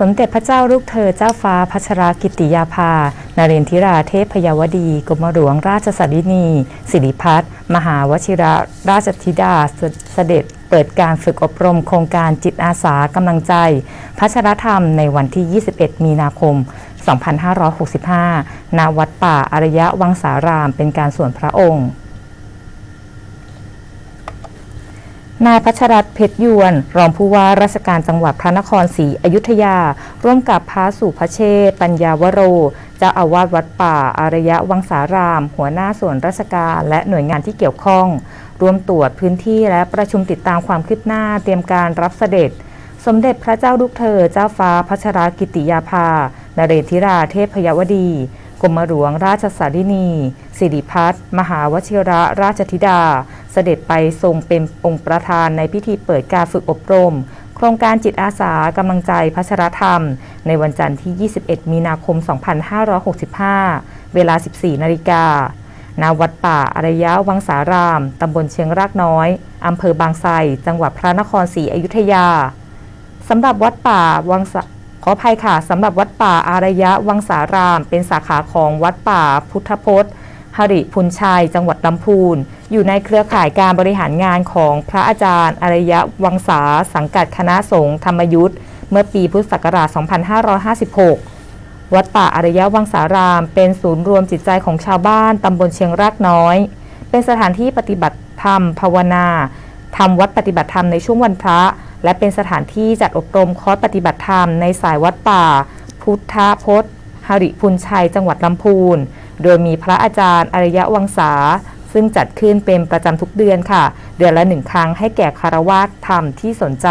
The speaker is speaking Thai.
สมเด็จพระเจ้าลูกเธอเจ้าฟ้าพัชรกิติยาภา นเรนทิราเทพพยาวดี กรมหลวงราชสดินี สิริพัฒน์มหาวชิระราชธิดาเสเสด็จเปิดการฝึกอบรมโครงการจิตอาสากำลังใจ พัชรธรรมในวันที่ 21 มีนาคม 2565 ณ วัดป่าอารยะวังสารามเป็นการส่วนพระองค์ นายพัชรัตเพชรยวน รองผู้ว่าราชการจังหวัดพระนครศรีอยุธยา ร่วมกับพระสุพเชษปัญญาวโร เจ้าอาวาสวัดป่า อารยะวังสาราม หัวหน้าส่วนราชการและหน่วยงานที่เกี่ยวข้องร่วมตรวจพื้นที่และประชุมติดตามความคืบหน้าเตรียมการรับเสด็จ สมเด็จพระเจ้าลูกเธอ เจ้าฟ้าพัชรกิติยาภา นเรศธิราเทพยวดีกรมหลวงราชสารินี สิริพัฒน์มหาวชิระราชธิดา เสด็จไปทรงเป็นองค์ประธานในพิธีเปิดการฝึกอบรม โครงการจิตอาสากำลังใจพัชรธรรม ในวันจันทร์ที่ 21 มีนาคม 2565 เวลา 14 นาฬิกาณวัดป่าอารยะวังสาราม ตำบลเชียงรากน้อย อำเภอบางไทร จังหวัดพระนครศรีอยุธยา สำหรับวัดป่าวังขออภัยค่ะ สำหรับวัดป่าอารยะวังสาราม เป็นสาขาของวัดป่าพุทธพจน์ หริพุนชัย จังหวัดลำพูน อยู่ในเครือข่ายการบริหารงานของพระอาจารย์อารยะวังสาสังกัดคณะสงฆ์ธรรมยุทธ์เมื่อปีพุทธศักราช 2556 วัดป่าอารยะวังสาราม เป็นศูนย์รวมจิตใจของชาวบ้านตำบลเชียงรากน้อย เป็นสถานที่ปฏิบัติธรรมภาวนาทำวัดปฏิบัติธรรมในช่วงวันพระ และเป็นสถานที่จัดอบรมคอร์สปฏิบัติธรรมในสายวัดป่า พุทธพจน์หริพุนชัย จังหวัดลำพูน โดยมีพระอาจารย์อริยะวังษา ซึ่งจัดขึ้นเป็นประจำทุกเดือนค่ะ เดือนละหนึ่งครั้งให้แก่คารวะธรรมที่สนใจ